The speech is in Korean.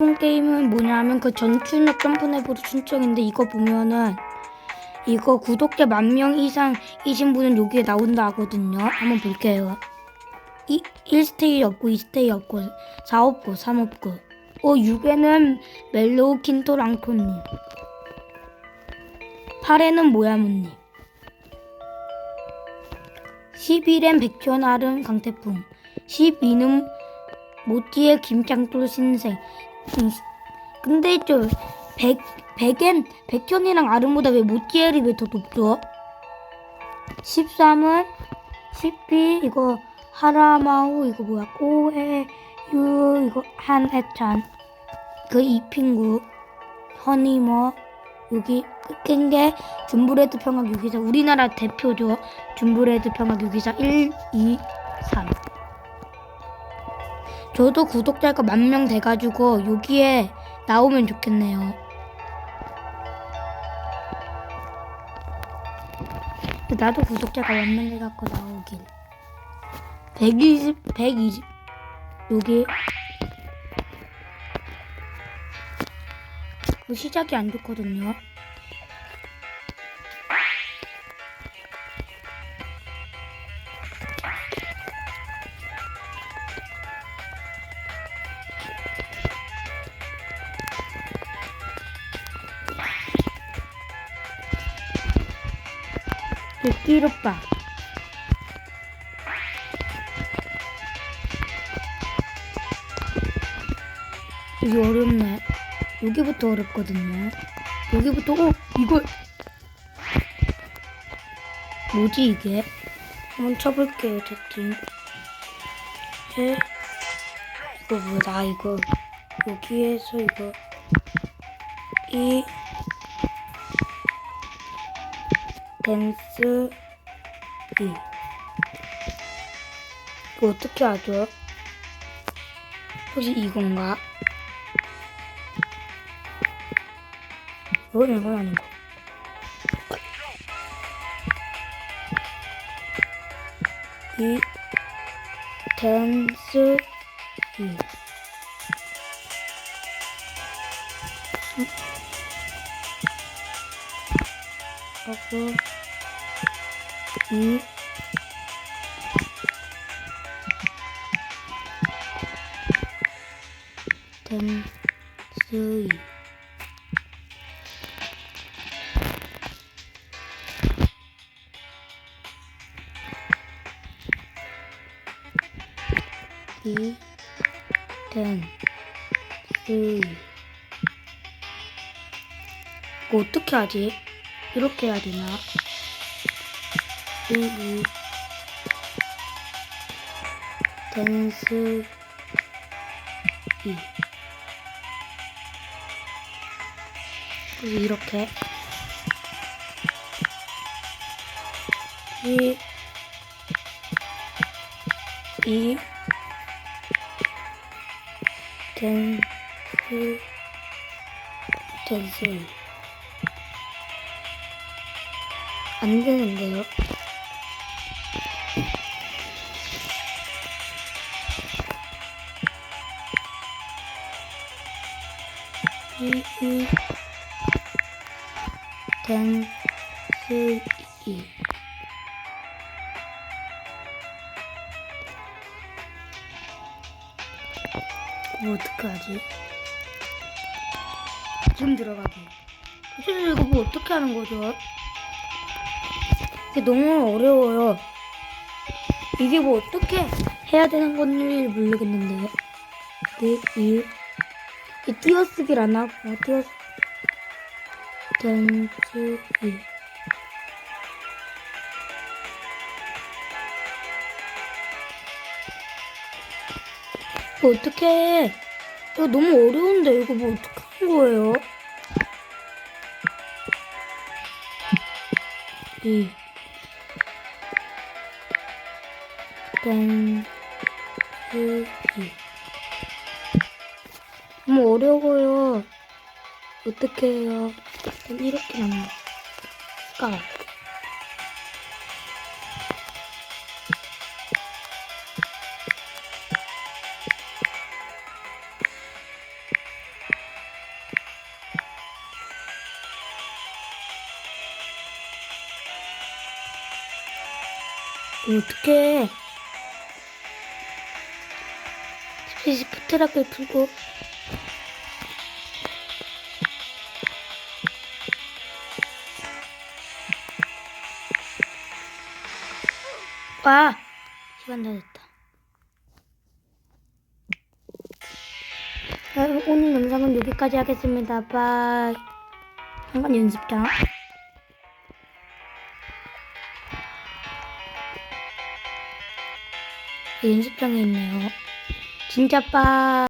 이번 게임은 뭐냐면 그 전춘역 점프네보드 신청인데 이거 보면은 이거 구독자 만 명 이상이신 분은 여기에 나온다 하거든요. 한번 볼게요. 이 1스테이 없고 2스테이 없고 4 없고 3 없고. 어 6에는 멜로우 킨토 랑토님. 8에는 모야무님. 11엔 백현 아름 강태풍. 12는 모티의 김장돌 신생. 음, 근데 저 백, 백엔 백현이랑 아름보다 왜 모티엘이 왜 더 높죠? 13은 12 이거 하라마우 이거 뭐야? 꼬에 유 이거 한해찬. 그 이핑구 허니머 여기 끝인 게 줌브레드 평화 유기사 우리나라 대표죠. 줌브레드 평화 유기사 1, 2, 3 저도 구독자가 만 명 돼가지고 여기에 나오면 좋겠네요. 나도 구독자가 만 명 돼갖고 나오길 120, 120 여기. 그 시작이 안 좋거든요 끼롭다. 이게 어렵네. 여기부터 어렵거든요. 여기부터 어 이걸. 뭐지 이게? 한번 쳐볼게요 채팅 해 이거 뭐다 이거. 여기에서 이거. 이 댄스 이 이거 어떻게 하죠? 혹시 이건가? 이건 이건 아닌 거. 이 댄스 이 하고 이 댄스 이 이, 댄, 스, 이거 어떻게 하지? 이렇게 해야 되나? 이, 이, 댄스, 이. 이렇게. 이, 이, 댄스 댄스 안 되는데요? 이이 댄스 이뭐 어떡하지? 지금 들어가게. 사실 이거 뭐 어떻게 하는 거죠? 이게 너무 어려워요. 이게 뭐 어떻게 해야 되는 건지 모르겠는데요. 이, 이, 이 띄어쓰기를 안 하고, 띄어쓰, 댄스, 이. 이거 어떻게 해? 이거 너무 어려운데 이거 뭐 어떻게 하는 거예요? 이 댄스 이 너무 어려워요. 어떻게 해요? 이렇게 하면. 까. 어떡해. 스피시 포트락을 풀고 와! 시간 다 됐다. 자, 오늘 영상은 여기까지 하겠습니다. 바이. 한번 연습장. 연습장에 있네요. 진짜 빠.